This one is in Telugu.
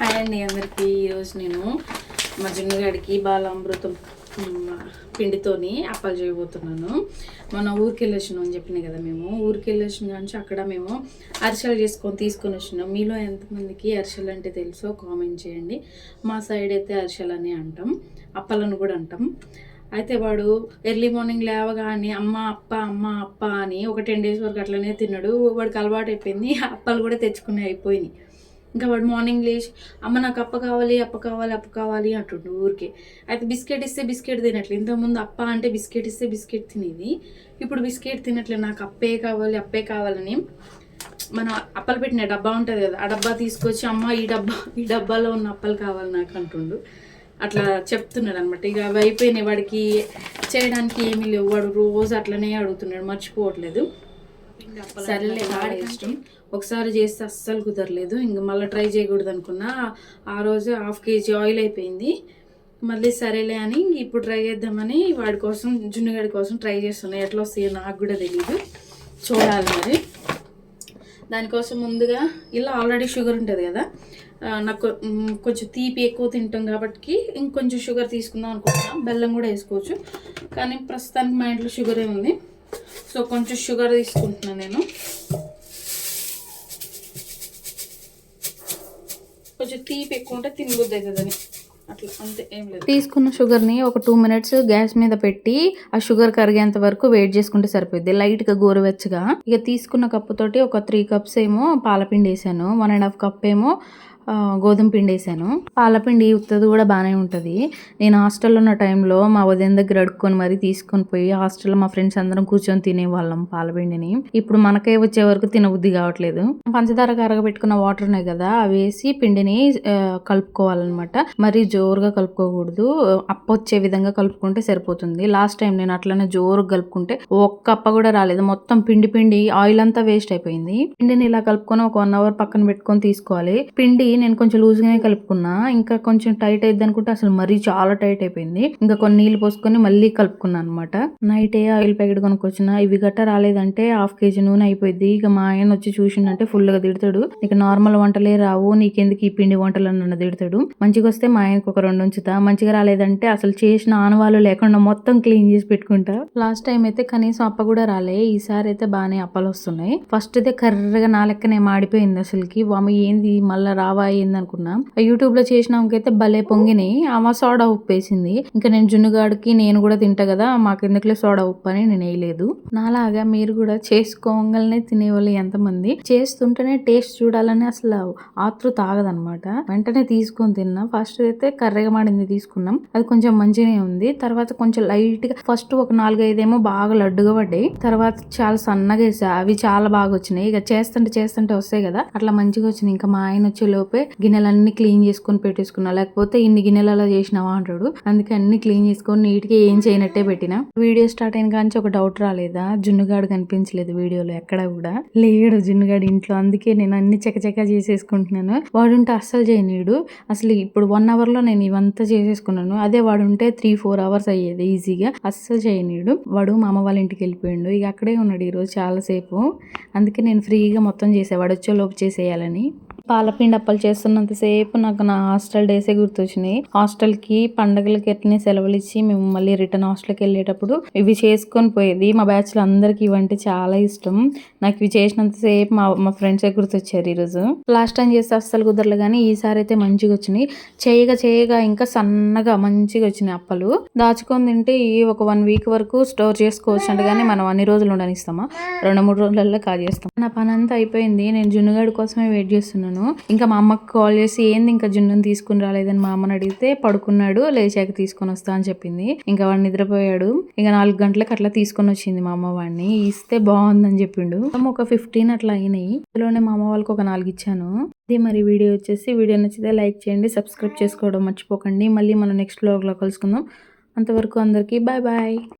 హాయ్ అండి అందరికీ. ఈరోజు నేను మా జున్నుగాడికి బాలామృతం పిండితోని అప్పాలు చేయబోతున్నాను. మన ఊరికి వెళ్ళొచ్చినాం అని చెప్పినాయి కదా మేము. ఊరికి వెళ్ళొచ్చిన కానీ అక్కడ మేము అరిసెలు చేసుకొని తీసుకొని వచ్చినాం. మీలో ఎంతమందికి అరిసెలు అంటే తెలుసో కామెంట్ చేయండి. మా సైడ్ అయితే అరిసెలు అని అంటాం అప్పలను కూడా అంటాం. అయితే వాడు ఎర్లీ మార్నింగ్ లేవగానే అమ్మ అప్ప అమ్మ అప్ప అని ఒక టెన్ డేస్ వరకు అట్లనే తిన్నాడు. వాడికి అలవాటు అయిపోయింది అప్పాలు కూడా తెచ్చుకుని అయిపోయినాయి. ఇంకా వాడు మార్నింగ్ లేచి అమ్మ నాకు అప్ప కావాలి అప్ప కావాలి అప్ప కావాలి అంటుండు ఊరికే. అయితే బిస్కెట్ ఇస్తే బిస్కెట్ తినట్లే. ఇంతకుముందు అప్ప అంటే బిస్కెట్ ఇస్తే బిస్కెట్ తినేది. ఇప్పుడు బిస్కెట్ తినట్లేదు నాకు అప్పే కావాలి అప్పే కావాలని మనం అప్పలు పెట్టిన డబ్బా ఉంటుంది కదా ఆ డబ్బా తీసుకొచ్చి అమ్మ ఈ డబ్బా ఈ డబ్బాలో ఉన్న అప్పలు కావాలి నాకు అంటుండు. అట్లా చెప్తున్నాడు అనమాట ఇక అవి అయిపోయినాయి. వాడికి చేయడానికి ఏమీ లేవు. వాడు రోజు అట్లనే అడుగుతున్నాడు. మర్చిపోవట్లేదు. సరేలే వాడి ఇష్టం. ఒకసారి చేస్తే అస్సలు కుదరలేదు. ఇంక మళ్ళీ ట్రై చేయకూడదు అనుకున్నా ఆ రోజు హాఫ్ కేజీ ఆయిల్ అయిపోయింది. మళ్ళీ సరేలే అని ఇప్పుడు ట్రై చేద్దామని వాడి కోసం జున్నుగడి కోసం ట్రై చేస్తున్నా. ఎట్లా వస్తాయో నాకు కూడా తెలియదు చూడాలి మరి. దానికోసం ముందుగా ఇలా ఆల్రెడీ షుగర్ ఉంటుంది కదా నాకు కొంచెం తీపి ఎక్కువ తింటాం కాబట్టి ఇంకొంచెం షుగర్ తీసుకుందాం అనుకుంటున్నాం. బెల్లం కూడా వేసుకోవచ్చు. కానీ ప్రస్తుతానికి మా ఇంట్లో షుగరే ఉంది. సో కొంచెం షుగర్ తీసుకుంటున్నాను నేను. కొంచెం తీపి ఎక్కువ ఉంటే తినబుద్ది అవుతుందని అట్లా అంతే ఏం లేదు. తీసుకున్న షుగర్ని ఒక టూ మినిట్స్ గ్యాస్ మీద పెట్టి ఆ షుగర్ కరిగేంత వరకు వెయిట్ చేసుకుంటే సరిపోద్ది లైట్గా గోరువెచ్చగా. ఇక తీసుకున్న కప్పుతోటి ఒక త్రీ కప్స్ ఏమో పాలపిండి వేసాను. వన్ అండ్ హాఫ్ కప్ ఏమో గోధుమ పిండి వేసాను. పాలపిండి ఉత్తది కూడా బాగానే ఉంటుంది. నేను హాస్టల్లో ఉన్న టైంలో మా ఉదయం దగ్గర అడుక్కొని మరీ తీసుకొని పోయి హాస్టల్లో మా ఫ్రెండ్స్ అందరం కూర్చొని తినేవాళ్ళం పాలపిండిని ఇప్పుడు మనకే వచ్చే వరకు తినబుద్ధి కావట్లేదు. పంచదార కరగబెట్టుకున్న వాటర్ ఉన్నాయి కదా అవి వేసి పిండిని కలుపుకోవాలన్నమాట. మరీ జోరుగా కలుపుకోకూడదు. అప్పొచ్చే విధంగా కలుపుకుంటే సరిపోతుంది. లాస్ట్ టైం నేను అట్లనే జోరుగా కలుపుకుంటే ఒక్క అప్ప కూడా రాలేదు. మొత్తం పిండి పిండి ఆయిల్ అంతా వేస్ట్ అయిపోయింది. పిండిని ఇలా కలుపుకొని ఒక వన్ అవర్ పక్కన పెట్టుకొని తీసుకోవాలి. పిండి నేను కొంచెం లూజ్గానే కలుపుకున్నా. ఇంకా కొంచెం టైట్ అయింది అనుకుంటే అసలు మరీ చాలా టైట్ అయిపోయింది. ఇంకా కొన్ని నీళ్ళు పోసుకొని మళ్ళీ కలుపుకున్నాను అనమాట నైట్ ఏ ఆయిల్ ప్యాకెట్ కొనుక్కొచ్చిన. ఇవి గట్ట రాలేదంటే హాఫ్ కేజీ నూనె అయిపోయింది. ఇక మా ఆయన వచ్చి చూసిండంటే ఫుల్గా తిడతాడు. ఇక నార్మల్ వంటలే రావు. నీకెందుకు ఈ పిండి వంటలు అని నన్ను తిడతాడు. మంచిగా వస్తే మా ఆయనకు ఒక రెండు ఉంచుతా. మంచిగా రాలేదంటే అసలు చేసిన ఆనవాళ్ళు లేకుండా మొత్తం క్లీన్ చేసి పెట్టుకుంటా. లాస్ట్ టైం అయితే కనీసం అప్ప కూడా రాలే. ఈసారి అయితే బాగానే అప్పలు వస్తున్నాయి. ఫస్ట్ అయితే కర్రగా నా లెక్కనే మాడిపోయింది అసలుకి. వామి ఏంది? మళ్ళీ రావా అయింది అనుకున్నా యూట్యూబ్లో చేసినాకైతే భలే పొంగినాయి ఆమె సోడా ఉప్పు వేసింది ఇంకా నేను జున్నుగాడికి నేను కూడా తింటా కదా మాకు ఎందుకులే సోడా ఉప్పు అని నేను వేయలేదు. నాలాగా మీరు కూడా చేసుకోగలనే తినేవాళ్ళు ఎంతమంది. చేస్తుంటేనే టేస్ట్ చూడాలని అసలు ఆతృత ఆగదనమాట. వెంటనే తీసుకొని తిన్నా. ఫస్ట్ అయితే కర్రెగా మాడింది తీసుకున్నాం. అది కొంచెం మంచిగానే ఉంది. తర్వాత కొంచెం లైట్గా ఫస్ట్ ఒక నాలుగైదేమో బాగా లడ్డుగా పడ్డాయి. తర్వాత చాలా సన్నగా వేసా. అవి చాలా బాగా వచ్చినాయి. ఇక చేస్తుంటే చేస్తుంటే వస్తాయి కదా. అట్లా మంచిగా వచ్చినాయి. ఇంకా మా ఆయన వచ్చే లోపే గిన్నెలన్నీ క్లీన్ చేసుకొని పెట్టేసుకున్నా. లేకపోతే ఇన్ని గిన్నెలు అలా చేసినావా అంటాడు. అందుకే అన్ని క్లీన్ చేసుకొని నీట్గా ఏం చేయనట్టే పెట్టిన. వీడియో స్టార్ట్ అయిన కానీ ఒక డౌట్ రాలేదా? జున్నుగాడు కనిపించలేదు వీడియోలో ఎక్కడ కూడా. లేడు జున్నుగాడు ఇంట్లో. అందుకే నేను అన్ని చకచకా చేసేసుకుంటున్నాను. వాడుంటే అస్సలు చేయనీడు. అసలు ఇప్పుడు వన్ అవర్లో నేను ఇవంతా చేసేసుకున్నాను. అదే వాడుంటే త్రీ ఫోర్ అవర్స్ అయ్యేది ఈజీగా. అస్సలు చేయనీడు. వాడు మా అమ్మ వాళ్ళ ఇంటికి వెళ్ళిపోయాడు. ఇక అక్కడే ఉన్నాడు ఈరోజు చాలాసేపు అందుకే నేను ఫ్రీగా మొత్తం చేసేవాడు వచ్చే లోపు చేసేయాలని. పాలపిండి అప్పలు చేస్తున్నంతసేపు నాకు నా హాస్టల్ డేసే గుర్తొచ్చినాయి. హాస్టల్కి పండగలకి ఎట్లనే సెలవులు ఇచ్చి మేము మళ్ళీ రిటర్న్ హాస్టల్కి వెళ్ళేటప్పుడు ఇవి చేసుకొని పోయేది. మా బ్యాచ్లో అందరికి ఇవంటే చాలా ఇష్టం. నాకు ఇవి చేసినంతసేపు మా మా ఫ్రెండ్సే గుర్తొచ్చారు ఈరోజు. లాస్ట్ టైం చేస్తే అస్సలు కుదరలు కానీ ఈసారి అయితే మంచిగా వచ్చినాయి. చేయగా చేయగా ఇంకా సన్నగా మంచిగా వచ్చినాయి అప్పలు. దాచుకొని తింటే ఈ ఒక వన్ వీక్ వరకు స్టోర్ చేసుకోవచ్చు అంటే కానీ మనం అన్ని రోజులు ఉండనిస్తామా? రెండు మూడు రోజులలో కాజేస్తాం. నా పని అంతా అయిపోయింది. నేను జున్నుగాడి కోసమే వెయిట్ చేస్తున్నాను. ఇంకా మా అమ్మకి కాల్ చేసి ఏంది ఇంకా జున్నుని తీసుకుని రాలేదని మా అమ్మని అడిగితే పడుకున్నాడు లేచాక తీసుకొని వస్తా అని చెప్పింది. ఇంకా వాడు నిద్రపోయాడు. ఇంకా నాలుగు గంటలకు అట్లా తీసుకొని వచ్చింది మా అమ్మ వాడిని. ఇస్తే బాగుందని చెప్పిండు. ఒక ఫిఫ్టీన్ అట్లా అయినాయి. అందులోనే మా అమ్మ వాళ్ళకి ఒక నాలుగు ఇచ్చాను. ఇది మరి వీడియో వచ్చేసి వీడియో నచ్చితే లైక్ చేయండి సబ్స్క్రైబ్ చేసుకోవడం మర్చిపోకండి. మళ్ళీ మనం నెక్స్ట్ బ్లాగ్లో కలుసుకుందాం. అంతవరకు అందరికీ బాయ్ బాయ్.